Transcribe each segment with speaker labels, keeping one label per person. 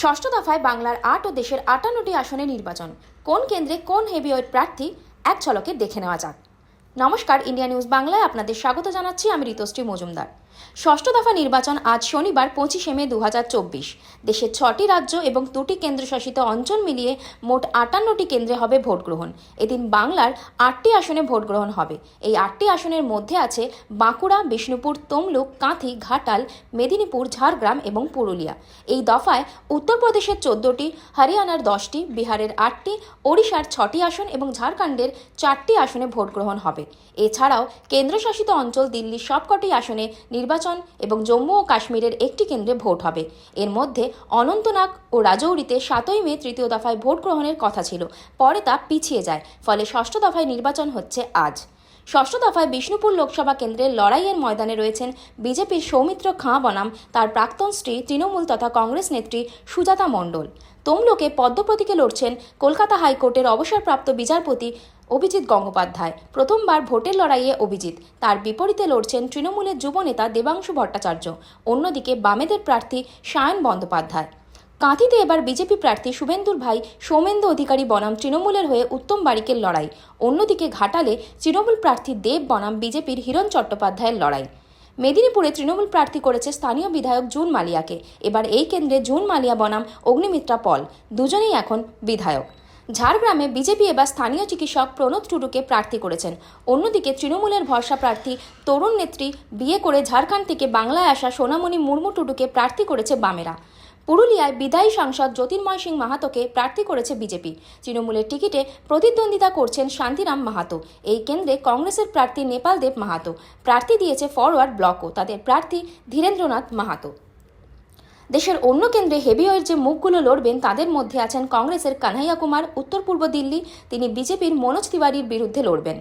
Speaker 1: ষষ্ঠ দফায় বাংলার আট ও দেশের আটান্নটি আসনে নির্বাচন। কোন কেন্দ্রে কোন হেভিওয়েট প্রার্থী এক ছলকে দেখে নেওয়া যাক। নমস্কার, ইন্ডিয়া নিউজ বাংলায় আপনাদের স্বাগত জানাচ্ছি। আমি ঋতুশ্রী মজুমদার। ষষ্ঠ দফা নির্বাচন আজ শনিবার পঁচিশে মে দু হাজার চব্বিশ। দেশের ছটি রাজ্য এবং দুটি কেন্দ্রশাসিত অঞ্চল মিলিয়ে মোট আটান্নটি কেন্দ্রে হবে ভোট গ্রহণ এদিন বাংলার আটটি আসনে ভোট গ্রহণ হবে। এই আটটি আসনের মধ্যে আছে বাঁকুড়া, বিষ্ণুপুর, তমলুক, কাঁথি, ঘাটাল, মেদিনীপুর, ঝাড়গ্রাম এবং পুরুলিয়া। এই দফায় উত্তরপ্রদেশের চোদ্দটি, হরিয়ানার দশটি, বিহারের আটটি, ওড়িশার ছটি আসন এবং ঝাড়খণ্ডের চারটি আসনে ভোট গ্রহণ হবে। এছাড়াও কেন্দ্রশাসিত অঞ্চল দিল্লির সবকটি আসনে নির্বাচন এবং জম্মু ও কাশ্মীরের একটি কেন্দ্রে ভোট হবে। এর মধ্যে অনন্তনাগ ও রাজৌরিতে সাতই মে তৃতীয় দফায় ভোট গ্রহণের কথা ছিল। পরে তা পিছিয়ে যায়, ফলে ষষ্ঠ দফায় নির্বাচন হচ্ছে আজ। ষষ্ঠ দফায় বিষ্ণুপুর লোকসভা কেন্দ্রের লড়াইয়ের ময়দানে রয়েছেন বিজেপির সৌমিত্র খাঁ বনাম, তার প্রাক্তন স্ত্রী তৃণমূল তথা কংগ্রেস নেত্রী সুজাতা মণ্ডল। তমলোকে পদ্মপ্রতীকে লড়ছেন কলকাতা হাইকোর্টের অবসরপ্রাপ্ত বিচারপতি অভিজিৎ গঙ্গোপাধ্যায়। প্রথমবার ভোটের লড়াইয়ে অভিজিৎ, তার বিপরীতে লড়ছেন তৃণমূলের যুবনেতা দেবাংশু ভট্টাচার্য। অন্যদিকে বামেদের প্রার্থী সায়ন বন্দ্যোপাধ্যায়। কাঁথিতে এবার বিজেপি প্রার্থী শুভেন্দুর ভাই সৌমেন্দু অধিকারী বনাম তৃণমূলের হয়ে উত্তম বারিকের লড়াই। অন্যদিকে ঘাটালে তৃণমূল প্রার্থী দেব বনাম বিজেপির হিরণ চট্টোপাধ্যায়ের লড়াই। মেদিনীপুরে তৃণমূল প্রার্থী করেছে স্থানীয় বিধায়ক জুন মালিয়াকে। এবার এই কেন্দ্রে জুন মালিয়া বনাম, অগ্নিমিত্রা পল, দুজনেই এখন বিধায়ক। ঝাড়গ্রামে বিজেপি এবার স্থানীয় চিকিৎসক প্রণব টুডুকে প্রার্থী করেছেন। অন্যদিকে তৃণমূলের ভরসা প্রার্থী তরুণ নেত্রী বিয়ে করে ঝাড়খণ্ড থেকে বাংলায় আসা সোনামণি মুর্মু টুডুকে প্রার্থী করেছে বামেরা। পুরুলিয়ায় বিদায়ী সাংসদ জ্যোতির্ময় সিং মাহাতোকে প্রার্থী করেছে বিজেপি। তৃণমূলের টিকিটে প্রতিদ্বন্দ্বিতা করছেন শান্তিরাম মাহাতো। এই কেন্দ্রে কংগ্রেসের প্রার্থী নেপাল দেব মাহাতো। প্রার্থী দিয়েছে ফরওয়ার্ড ব্লকও। তাদের প্রার্থী ধীরেন্দ্রনাথ মাহাতো। দেশের অন্য কেন্দ্রে হেভিওয়ের যে মুখগুলো লড়বেন, তাদের মধ্যে আছেন কংগ্রেসের কানহাইয়া কুমার, উত্তর পূর্ব দিল্লি, তিনি বিজেপির মনোজ তিওয়ারির বিরুদ্ধে লড়বেন।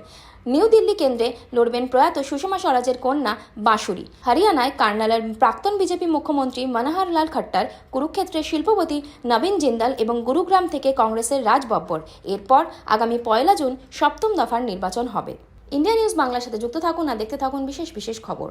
Speaker 1: নিউ দিল্লি কেন্দ্রে লড়বেন প্রয়াত সুষমা স্বরাজের কন্যা বাঁশুরি। হরিয়ানায় কার্নালের প্রাক্তন বিজেপি মুখ্যমন্ত্রী মনোহর লাল খট্টার কুরুক্ষেত্রে শিল্পপতি নবীন জিন্দাল এবং গুরুগ্রাম থেকে কংগ্রেসের রাজ বব্বর। এরপর আগামী পয়লা জুন সপ্তম দফার নির্বাচন হবে। ইন্ডিয়া নিউজ বাংলার সাথে যুক্ত থাকুন আর দেখতে থাকুন বিশেষ বিশেষ খবর।